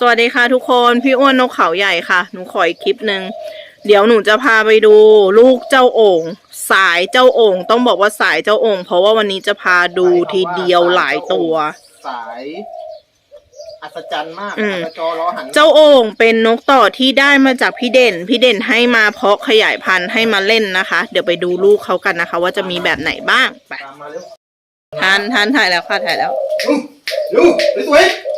สวัสดีค่ะทุกคนพี่อ้วนนกเขาใหญ่ค่ะ หนูขออีกคลิปหนึ่งเดี๋ยวหนูจะพาไปดู ลูกเจ้าโอ่งสายเจ้าโอ่งต้องบอกว่าสายเจ้าโอ่งเพราะว่าวันนี้จะพาดูทีเดียวหลายตัว สายอัศจรรย์มากอืม อัศจรล้อหันเจ้าโอ่งเป็นนกต่อที่ได้มาจากพี่เด่น พี่เด่นให้มาเพาะขยายพันธุ์ให้มาเล่นนะคะ เดี๋ยวไปดูลูกเขากันนะคะ ว่าจะมีแบบไหนบ้างไปตามมาเร็วทานทานถ่ายแล้วค่ะถ่ายแล้วดูดูสวยๆ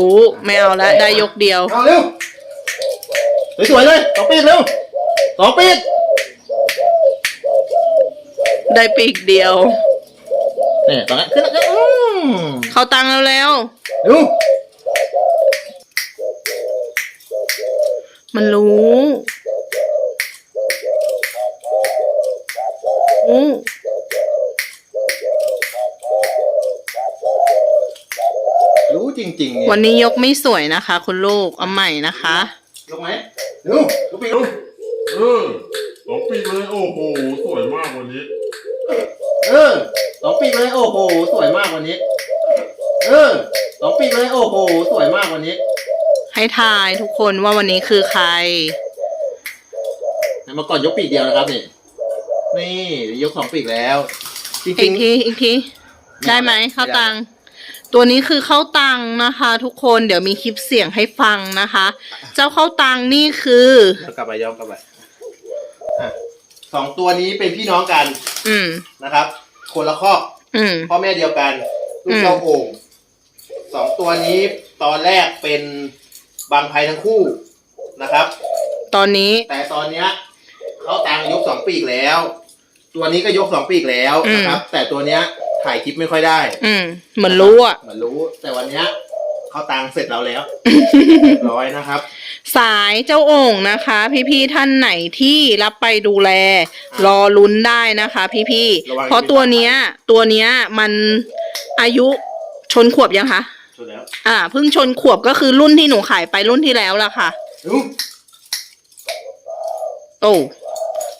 รู้ไม่เอาละได้ยกเดียว เอาเร็วสวยๆเลยสองปีกเร็วสองปีกได้ปีกเดียวเนี่ยตอนนั้นขึ้นแล้วอืมเขาตังแล้วแล้วดูมันรู้อู้ รู้จริงๆเนี่ย วันนี้ยกไม่สวยนะคะ คุณลูกเอาใหม่นะคะยกไหมดูดูปีกดูเออสองปีเลยโอ้โหสวยมากวันนี้ เออสองปีกเลยโอ้โหสวยมากวันนี้ เออสองปีกเลยโอ้โหสวยมากวันนี้ให้ทายทุกคนว่าวันนี้คือใครเมื่อก่อนยกปีกเดียวนะครับนี่นี่ยกสองปีกแล้วจอีริกงทีอีกทีไม่ได้ไหมได้เข้าตังค์ ตัวนี้คือเข้าตังค์นะคะ ทุกคนเดี๋ยวมีคลิปเสียงให้ฟังนะคะ เจ้าเข้าตังค์นี่คือๆย้อนกลับไปย้อนกลับไปอะสองตัวนี้เป็นพี่น้องกันอืม นะครับ คนละคอกอืม พ่อแม่เดียวกันลูกอืมเจ้าโอ่งสองตัวนี้ตอนแรกเป็นบางไพทั้งคู่นะครับ ตอนนี้ แต่ตอนเนี้ยเขาตังยกสองปีกแล้ว ตัวนี้ก็ยกสองปีกแล้วนะครับ แต่ตัวเนี้ย ถ่ายคลิปไม่ค่อยได้อืมเหมือนรู้อะ เหมือนรู้ แต่วันเนี้ยเขาตังเสร็จแล้วแล้วเรียบร้อยนะครับ สายเจ้าโอ่งนะคะ พี่ๆท่านไหนที่รับไปดูแล รอลุ้นได้นะคะ พี่ระวัง ๆเพราะตัวเนี้ย ตัวเนี้ยมันอายุชนขวบยังคะสุดแล้วอ่าเพิ่งชนขวบก็คือรุ่นที่หนูขายไปรุ่นที่แล้วละค่ะดูโอ้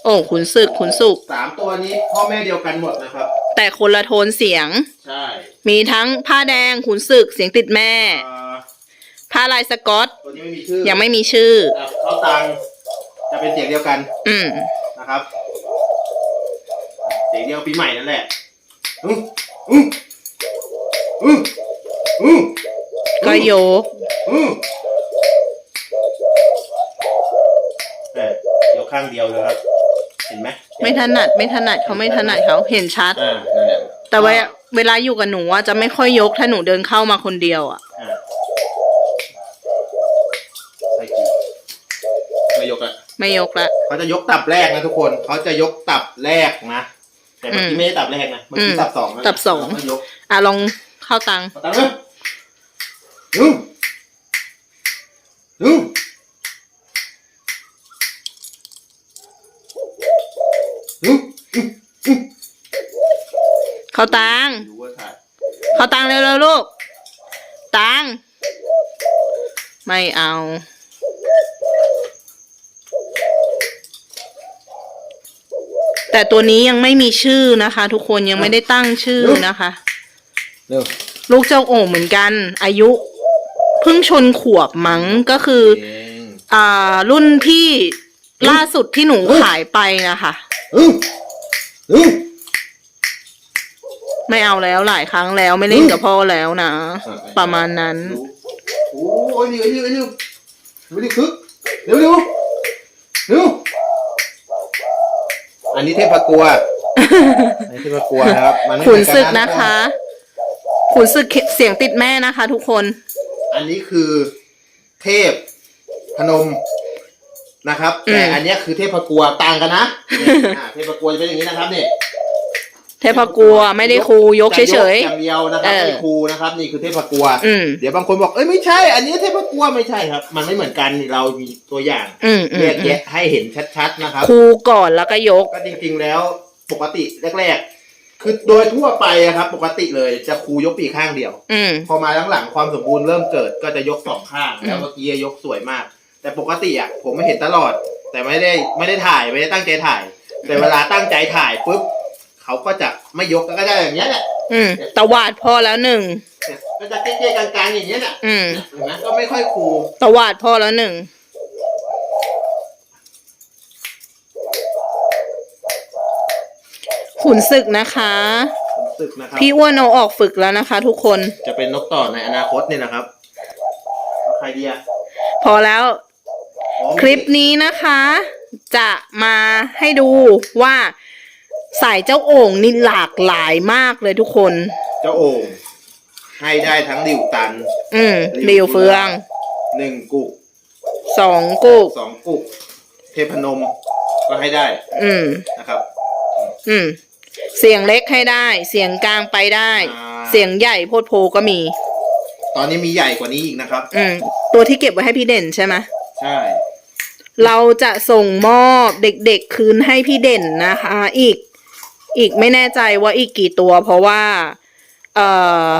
โอ้ขุนศึกขุนสุกสามตัวนี้พ่อแม่เดียวกันหมดนะครับ แต่คนละโทนเสียง ใช่มีทั้งผ้าแดงขุนศึกเสียงติดแม่ อ่าผ้าลายสกอต ตัวนี้ไม่มีชื่อยังไม่มีชื่อแต่เขาตังจะเป็นเสียงเดียวกันอืมนะครับ เสียงเดียวปีใหม่นั่นแหละอืออืออืออือก็ยก อือแต่ยกข้างเดียวเลยครับ เห็นไหม ไม่ถนัดไม่ถนัดเขาไม่ถนัดเขาเห็นชัด อ่านั่นแหละแต่ว่าเวลาอยู่กับหนูอะจะไม่ค่อยยกถ้าหนูเดินเข้ามาคนเดียวอะอ่าใช่จริงไม่ยกอะไม่ยกละ เขาจะยกตับแรกนะทุกคน เขาจะยกตับแรกนะ แต่เมื่อกี้อืมไม่ได้ตับแรกนะ เมื่อกี้อืมตับสองนะตับสองแล้วก็ยกอะลองเข้าตังค์เอาตังค์เลยดูดูดู เข้าตังค์ดูว่าถ่ายเข้าตังค์เร็วๆลูก ตังค์ไม่เอา แต่ตัวนี้ยังไม่มีชื่อนะคะ ทุกคนยังไม่ได้ตั้งชื่อนะคะ เร็วลูกเจ้าโอ่งเหมือนกัน อายุเพิ่งชนขวบมั้งก็คือ เองอ่า รุ่นที่ล่าสุดที่หนูขายไปนะคะ ดูดูไม่เอาแล้วหลายครั้งแล้วไม่เล่นกับพ่อแล้วนะ ประมาณนั้นดูโอ้ยเร็วเร็วเร็วเร็วเร็วคึกเร็วเร็วเร็วอันนี้เทพกัวอันนี้เทพกัวนะครับมันไม่เหขุมืนอศึกทุนะคะ ขุนศึกเสียงติดแม่นะคะ ทุกคน อันนี้คือเทพพนม นะครับอืมแต่อันเนี้ยคือเทพกัวต่างกันนะเนี่ยอ่าเทพกัวจะเป็นอย่างนี้นะครับนี่เทพกัวไม่ได้ครูยกเฉยจะอย่างเดียวนะครับเออ ไม่ได้ครูนะครับนี่คือเทพกัว ๆ อืม เดี๋ยวบางคนบอกเอ้ยไม่ใช่ อันนี้เทพกัวไม่ใช่ครับ มันไม่เหมือนกันเรามีตัวอย่างอืมอืแยมกแยะให้เห็นชัดๆนะครับ ครูก่อนแล้วก็ยก ก็จริงๆแล้วปกติแรกๆ คือโดยทั่วไปอะครับ ปกติเลยจะครูยกปีกข้างเดียว อืม พอมาหลังๆความสมบูรณ์เริ่มเกิดก็จะยกสองข้างอืมแล้วเมื่อกี้ยกสวยมาก แต่ปกติอะผมไม่เห็นตลอด แต่ไม่ได้ไม่ได้ถ่ายไม่ได้ตั้งใจถ่าย แต่เวลาตั้งใจถ่ายปุ๊บเขาก็จะไม่ยกก็ได้อย่างเงี้ยแหละอืมตวาดพอแล้วหนึ่งเนี่ยก็จะเก๊ๆกลางๆอย่างเงี้ยแหละอืมเห็นไหมก็ไม่ค่อยคูลตวาดพอแล้วหนึ่งขุนศึกนะคะ ผมสึกนะครับ พี่อ้วนเอาออกฝึกแล้วนะคะ ทุกคนจะเป็นนกต่อในอนาคตเนี่ยนะครับเอาใครดีอะพอแล้วอ๋อ คลิปนี้นะคะ จะมาให้ดูว่าสายเจ้าโอ่งนี่หลากหลายมากเลยทุกคน เจ้าโอ่งให้ได้ทั้งหลิวตัน อืมริวเฟืองหนึ่งกุกสองกุกสองกุก เทพนมก็ให้ได้ อืมนะครับ อืม เสียงเล็กให้ได้ เสียงกลางไปได้ อ่า เสียงใหญ่โพดโพก็มี ตอนนี้มีใหญ่กว่านี้อีกนะครับ อืม ตัวที่เก็บไว้ให้พี่เด่นใช่ไหมใช่ เราจะส่งมอบเด็กๆคืนให้พี่เด่นนะคะ อีกอีกไม่แน่ใจว่าอีกกี่ตัว เพราะว่า เอ่อ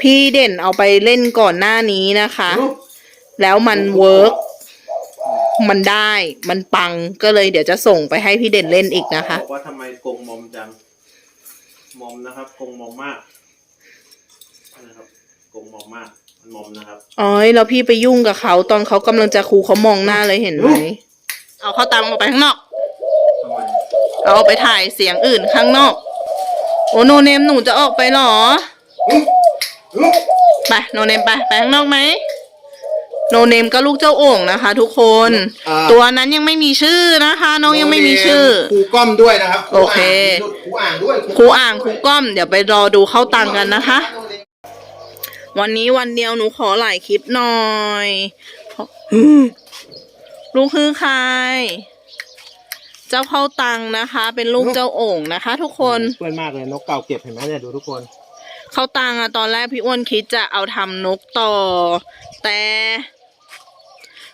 พี่เด่นเอาไปเล่นก่อนหน้านี้นะคะ แล้วมันเวิร์กมันได้ มันปังก็เลยเดี๋ยวจะส่งไปให้พี่เด่นเล่นอีกนะคะ บอกว่าทำไมกงมอมจัง มอมนะครับกงมอมมากนะครับกงมอมมาก มันมอมนะครับ อ๋อยแล้วพี่ไปยุ่งกับเขาตอนเขากำลังจะครูเขามองหน้าเลยเห็นไหม เอาเขาตามออกไปข้างนอก ทำไมเอาออกไปถ่ายเสียงอื่นข้างนอก โอโนเนมหนูจะออกไปเหรอ ไปโนเนมไปไปข้างนอกไหมโนเนมก็ลูกเจ้าโอ่งนะคะ ทุกคน อ่า ตัวนั้นยังไม่มีชื่อนะคะ น้องยังไม่มีชื่อ ครูก้อมด้วยนะครับโอเค ครูอ่างด้วยครูอ่างครูก้อม เดี๋ยวไปรอดูเข้าตังกันนะคะ วันนี้วันเดียวหนูขอหลายคลิปหน่อยอืมลูกคือใคร เจ้าเข้าตังนะคะ เป็นลูกเจ้าโอ่งนะคะ ทุกคนเพื่อนมากเลยนกเก่าเก็บเห็นไหมเนี่ยดูทุกคน เข้าตังอะตอนแรกพี่อ้วนคิดจะเอาทำนกต่อ แต่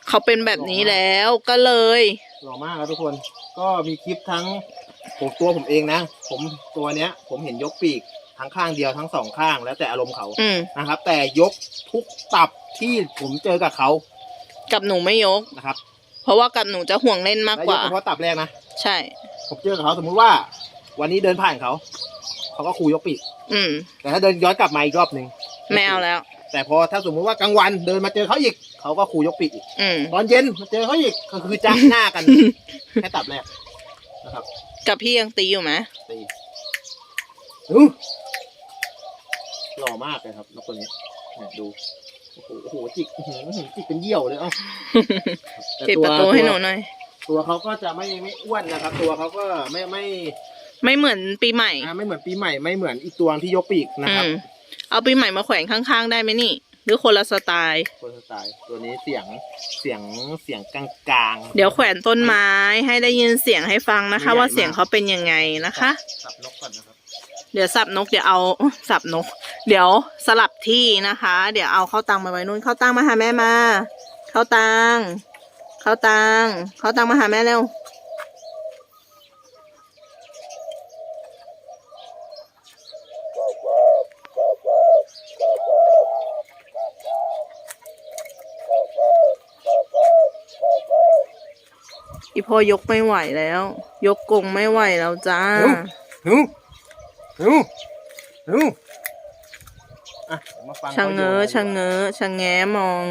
เขาเป็นแบบนี้แล้วก็เลยหล่อมากครับทุกคน ก็มีคลิปทั้งผมตัวผมเองนะ ผมตัวเนี้ย ผมเห็นยกปีก ทั้งข้างเดียวทั้งสองข้าง แล้วแต่อารมณ์เขาอืมนะครับ แต่ยกทุกตับที่ผมเจอกับเขากับหนูไม่ยก นะครับเพราะว่ากับหนูจะห่วงเล่นมากและกยกว่า เฉพาะตับแรกนะใช่ ผมเจอกับเขาสมมุติว่า วันนี้เดินผ่านเขาเขาก็คูยกปีกอืม แต่ถ้าเดินย้อนกลับมาอีกรอบหนึ่งไม่เอาแล้ว แต่พอถ้าสมมุติว่ากลางวันเดินมาเจอเขาอีกเขาก็คูยกปีกอีกอืม ตอนเย็นมาเจอเขาอีกก็คือจ้าหน้ากันแค่ตับแรกนะครับ กับพี่ยังตีอยู่ไหมตีอู้ หล่อมากเลยครับนกตัวนี้เนี่ยดูโอ้โหโอ้โหจิกอื้อหือจิกเป็นเยี่ยวเลยเอ้าแต่ปิดประตูให้หนูหน่อย ตัวเขาก็จะไม่ไม่อ้วนนะครับ ตัวเขาก็ไม่ไม่ไม่เหมือนปีใหม่ อ่าไม่เหมือนปีใหม่ไม่เหมือนอีกตัวที่ยกปีกนะครับ อืมเอาปีใหม่มาแขวนข้างๆ ได้ไหมนี่ หรือคนละสไตล์คนสไตล์ตัวนี้เสียงเสียงเสียงกลางๆ เดี๋ยวแขวนต้นไม้ให้ได้ยินเสียงให้ฟังนะคะใหญ่มากว่าเสียงเขาเป็นยังไงนะคะ สับนกก่อนนะครับ เดี๋ยวสับนกเดี๋ยวเอาสับนก เดี๋ยวสลับที่นะคะ เดี๋ยวเอาเข้าตังมาไว้นู่นเข้าตังมาหาแม่มาเข้าตังเข้าตังเข้าตังมาหาแม่เร็วอีพ่อยกไม่ไหวแล้ว ยกกงไม่ไหวแล้วจ้า หนูหนูหนูอะเดี๋ยวมาฟังชะเง้อชะเง้อชะแง้มอง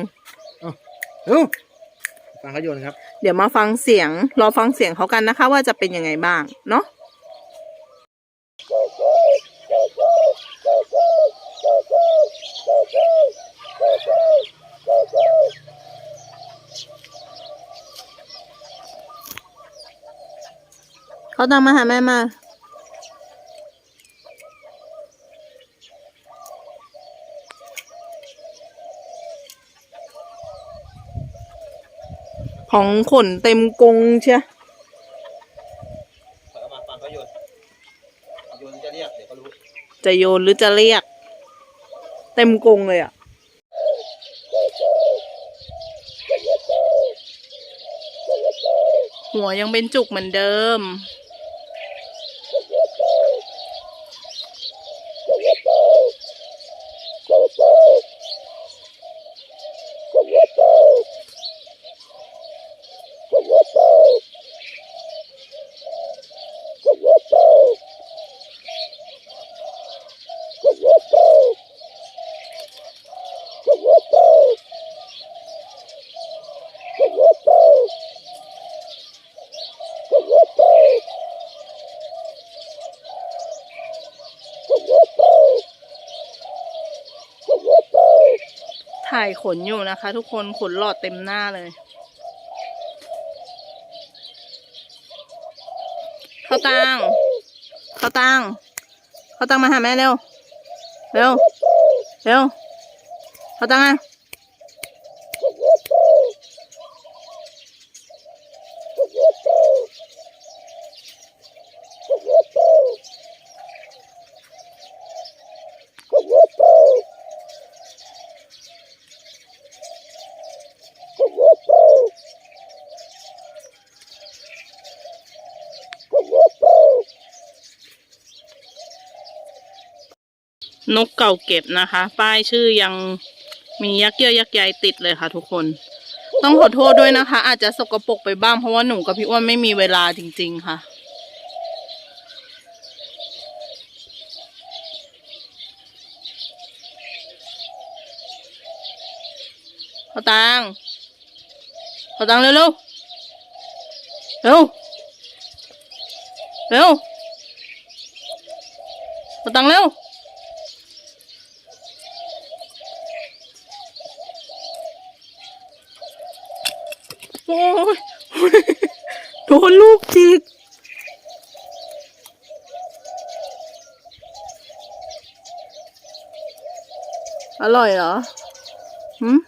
หนูฟังเขาโยนครับ เดี๋ยวมาฟังเสียง รอฟังเสียงเขากันนะคะ ว่าจะเป็นยังไงบ้าง เนาะเขาตามมาหาแม่มา ของขนเต็มกรงเชียฟังเขามาฟังเขาโยนจะโยนหรือจะเรียก เต็มกรงเลยอะหัวยังเป็นจุกเหมือนเดิม ถ่ายขนอยู่นะคะ ทุกคนขนหลอดเต็มหน้าเลย เข้าตังเข้าตังเข้าตังมาหาแม่เร็ว เร็ว เร็ว เข้าตังอะ นกเก่าเก็บนะคะ ป้ายชื่อยังมียักษ์เกี้ยวยักษ์ใยติดเลยค่ะ ทุกคน ต้องขอโทษด้วยนะคะ อาจจะสกปรกไปบ้างเพราะว่าหนูกับพี่อ้วนไม่มีเวลาจริง ๆ ค่ะ ขอตังขอตังเร็วเร็วเร็วเร็วขอตังเร็ว โอ้ยโดนลูกจิกอร่อยเหรอหืม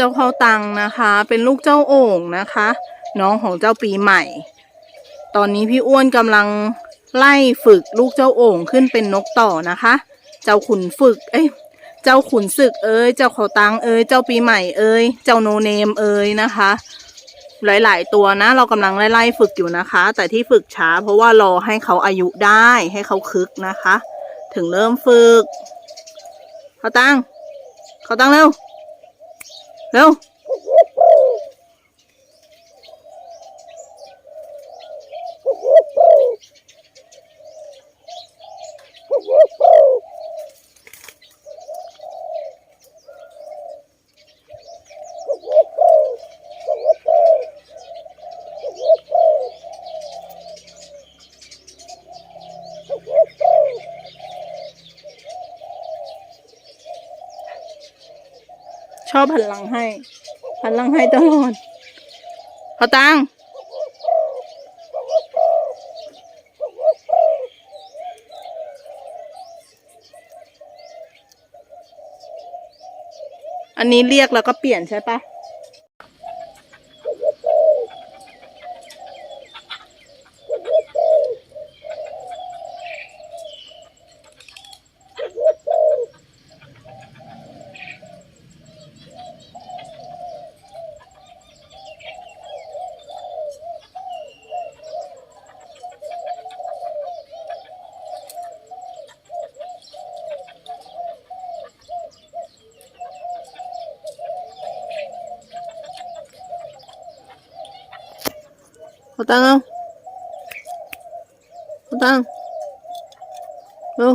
จ้าเขาตังนะคะ เป็นลูกเจ้าโอ่งนะคะ น้องของเจ้าปีใหม่ ตอนนี้พี่อ้วนกำลังไล่ฝึกลูกเจ้าโอ่งขึ้นเป็นนกต่อนะคะ เจ้าขุนฝึก เอ้ย เจ้าขุนศึกเอ้ย เจ้าเขาตังเอ้ย เจ้าปีใหม่เอ้ย เจ้าโนเนมเอ้ยนะคะ หลายๆตัวนะ เรากำลังไล่ๆฝึกอยู่นะคะ แต่ที่ฝึกช้า เพราะว่ารอให้เขาอายุได้ ให้เขาคึกนะคะ ถึงเริ่มฝึก เขาตังเขาตังเร็ว เร็ว ชอบหันหลังให้หันหลังให้ตลอดเอาตังอันนี้เรียกแล้วก็เปลี่ยนใช่ปะ เขาตังเอาเขา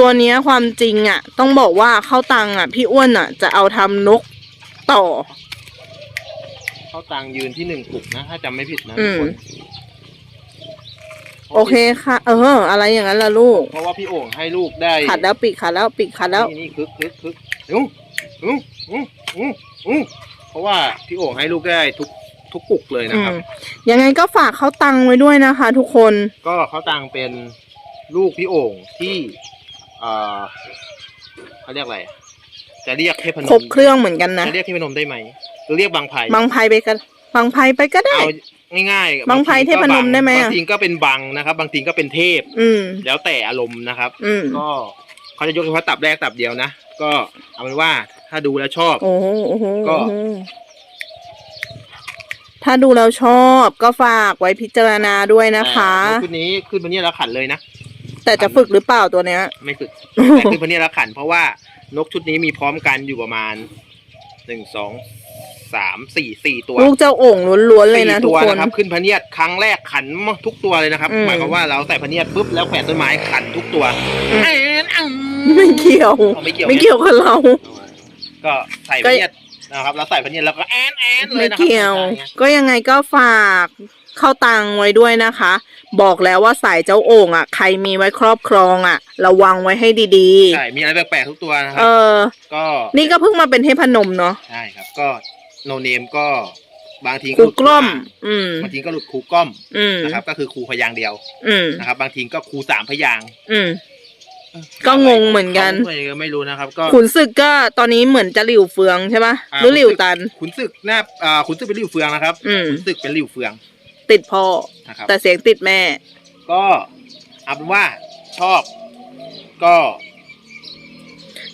ตังเร็วตัวเนี้ยความจริงอะ ต้องบอกว่าเข้าตังอะ พี่อ้วนอะ จะเอาทำนกต่อ เข้าตังยืนที่หนึ่งกลุ่มนะ ถ้าจำไม่ผิดนะอืทุกมคนโอเคค่ะ เออ อะไรอย่างนั้นล่ะลูก เพราะว่าพี่โอ่งให้ลูกได้ขัดแล้วปิดขัดแล้วปิดขัดแล้ว นี่นี่คึกคึกคึกอุ้งอุ้งอุ้งอุ้งอุ้งเพราะว่าพี่โอ่งให้ลูกได้ทุกทุกกุกเลยนะอืครับมยังไงก็ฝากเขาตังไว้ด้วยนะคะ ทุกคน ก็เขาตังเป็นลูกพี่โอ่งที่ เอ่อเขาเรียกอะไรจะเรียกเทพนมครบเครื่องเหมือนกันนะจะเรียกเทพนมได้ไหมหรือเรียกบางไผ่บางไพไปกันบางไพไปก็ได้เอาง่ายๆบางไผ่เทพนมได้ไหมอะบางทีก็เป็นบางนะครับ บางทีก็เป็นเทพ อืมแล้วแต่อารมณ์นะครับ อืมก็เขาจะยกเฉพาะตับแรกตับเดียวนะก็เอาเป็นว่าถ้าดูแล้วชอบโอ้โหโอ้โหก็โอ้โหถ้าดูแล้วชอบก็ฝากไว้พิจารณาด้วยนะคะแต่นกชุดนี้ขึ้นพันนี้แล้วขันเลยนะ แต่จะฝึกหรือเปล่าตัวเนี้ย ไม่ฝึกแต่ขึ้นพันนี้แล้วขัน เพราะว่านกชุดนี้มีพร้อมกันอยู่ประมาณหนึ่งสองสามสี่สี่ตัวลูกเจ้าโอ่งล้วนๆเลยนะสี่ทุตักวคน นะครับ ขึ้นพะเนียดครั้งแรกขันทุกตัวเลยนะครับอืม หมายความว่าเราใส่พะเนียดปุ๊บแล้วแขวนต้นไม้ขันทุกตัวอืมแอนอัง ไม่เกี่ยวเอาไม่เกี่ยว ไม่เกี่ยวกับเรา ก็ใส่พะเนียดนะครับเราใส่พะเนียดแล้วก็แอนแอนเลยไม่นะครับเกี่ยวใช่ไงก็ยังไงก็ฝาก เข้าตังไว้ด้วยนะคะ บอกแล้วว่าสายเจ้าโอ่งอะ ใครมีไว้ครอบครองอะ ระวังไว้ให้ดีใช่มีอะไรแปลกๆทุกตัวนะคๆเอรับอ ก็นี่ก็เพิ่งมาเป็นเทพนมเนาะใช่ครับ ก็โนเนมก็บางทีครูกล้อม อืม บางทีก็หลุดครูกล้อมอืม นะครับ ก็คือครูพยางค์เดียวอืม นะครับ บางทีก็ครูสามพยางค์อืม ก็งงเหมือนกันเขาก็ไม่รู้นะครับ ก็ ขุนศึกก็ตอนนี้เหมือนจะหลิวเฟืองใช่ปะอ่า หรือหลิวตัน ขุนศึกหน้าอ่าขุนศึกเป็นริ้วเฟืองนะครับอืม ขุนศึกเป็นริ้วเฟือง ติดพ่อ นะครับ แต่เสียงติดแม่ ก็เอาเป็นว่าชอบ ก็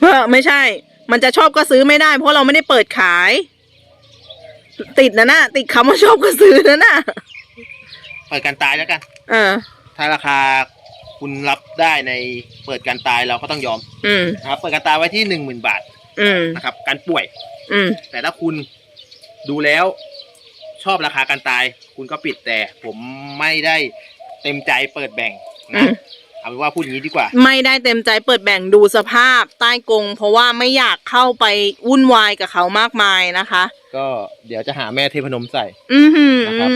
เฮ้อไม่ใช่ มันจะชอบก็ซื้อไม่ได้ เพราะเราไม่ได้เปิดขาย ติดนะน่ะติดคำว่าชอบก็ซื้อนะน่ะเปิดการตายแล้วกัน เออ ถ้าราคาคุณรับได้ในเปิดการตายเราก็ต้องยอมอืม นะครับ เปิดการตายไว้ที่หนึ่งหมื่นบาทอืม นะครับ การป่วย อืม แต่ถ้าคุณดูแล้ว ชอบราคาการตาย คุณก็ปิดแต่ผมไม่ได้เต็มใจเปิดแบ่งอืนะมเอาเป็นว่าพูดอย่างนี้ดีกว่า ไม่ได้เต็มใจเปิดแบ่งดูสภาพใต้กรงเพราะว่าไม่อยากเข้าไปวุ่นวายกับเขามากมายนะคะ ก็เดี๋ยวจะหาแม่เทพนมใส่ อือหือนะครับ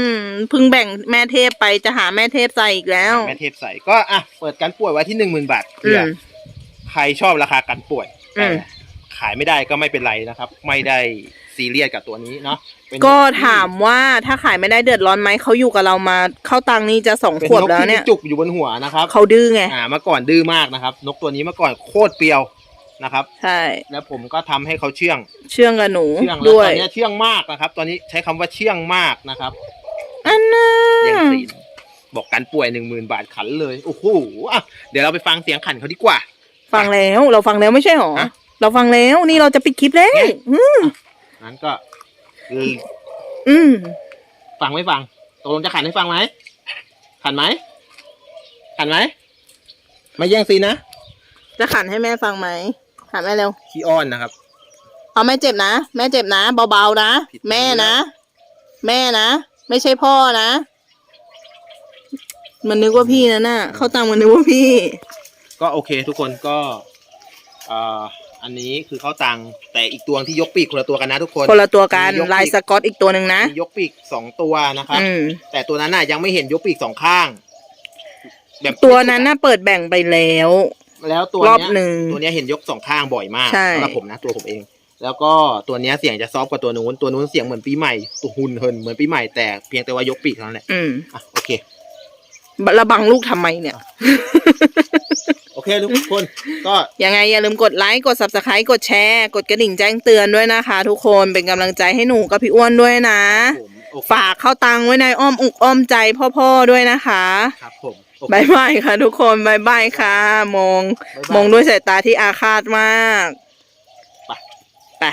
เพึ่งแบ่งแม่เทพไปจะหาแม่เทพใส่อีกแล้ว แม่เทพใส่ก็อะเปิดการป่วยไว้ที่หนึ่งหมื่นบาทอืเผื่อมใครชอบราคาการป่วยอืแต่ม ขายไม่ได้ก็ไม่เป็นไรนะครับ ไม่ได้ซีเรียสกับตัวนี้เนาะเป็นนก็ที่ถามว่าถ้าขายไม่ได้เดือดร้อนไหมเขาอยู่กับเรามาเข้าตังค์นี่จะสองเป็นขวบนกแล้วที่เนี่มียจุกอยู่บนหัวนะครับเขาดื้อไงอ่าเมื่อก่อนดื้อมากนะครับ นกตัวนี้เมื่อก่อนโคตรเปรียวนะครับ ใช่แล้วผมก็ทำให้เขาเชื่องเชื่องกับหนูเชื่องแล้วด้วตยอนนี้เชื่องมากนะครับ ตอนนี้ใช้คำว่าเชื่องมากนะครับอันน่ะยังซีนบอกการป่วยหนึ่งหมื่นบาทขันเลยโอ้โหอะเดี๋ยวเราไปฟังเสียงขันเขาดีกว่า ฟังแล้วเราฟังแล้วไม่ใช่หรอฮะ เราฟังแล้วนี่เราจะปิดคลิปแล้วไงอืมนั้นก็เอออืมฟังไม่ฟังตกลงจะขันให้ฟังไหมขันไหมขันไหมไม่แย่งซีนนะจะขันให้แม่ฟังไหมขันแม่เร็วขี้อ้อนนะครับเอาแม่เจ็บนะแม่เจ็บนะเบาๆนะผิดแม่นะนะแม่นะไม่ใช่พ่อนะ มันนึกว่าพี่นะน่ะเข้าตังค์มันนึกว่าพี่ ก็โอเคทุกคนก็อ่า อันนี้คือเขาตังแต่อีกตัวที่ยกปีกคนละตัวกันนะทุกคนคนละตัวกันมียกลายปีกสกอตอีกตัวหนึ่งนะมียกปีกสองตัวนะครับอืมแต่ตัวนั้นน่ะยังไม่เห็นยกปีกสองข้าง แบบตัวนั้นน่ะเปิดแบ่งไปแล้ว แล้วตัวรอบเนี้ยหนึ่งตัวเนี้ยเห็นยกสองข้างบ่อยมากใช่สำหรับผมนะตัวผมเอง แล้วก็ตัวเนี้ยเสียงจะซอฟต์กว่าตัวนู้นตัวนู้นเสียงเหมือนปีใหม่ตัวหุ่นเหินเหมือนปีใหม่แต่เพียงแต่ว่ายกปีกเท่านั้นแหละอืมอะโอเคระบังลูกทำไมเนี่ย โอเคทุกคนก็ยังไงอย่าลืมกดไลค์กด subscribe กดแชร์ กดกระดิ่งแจ้งเตือนด้วยนะคะ ทุกคนเป็นกำลังใจให้หนูกับพี่อ้วนด้วยนะ ผมโอเคฝากเข้าตังค์ไว้ในอ้อมอกอ้อมใจพ่อๆด้วยนะคะครับผมโอเค บายบายค่ะ ทุกคนบายบายค่ะ มองบ๊ายบาย มองด้วยสายตาที่อาฆาตมากไปไป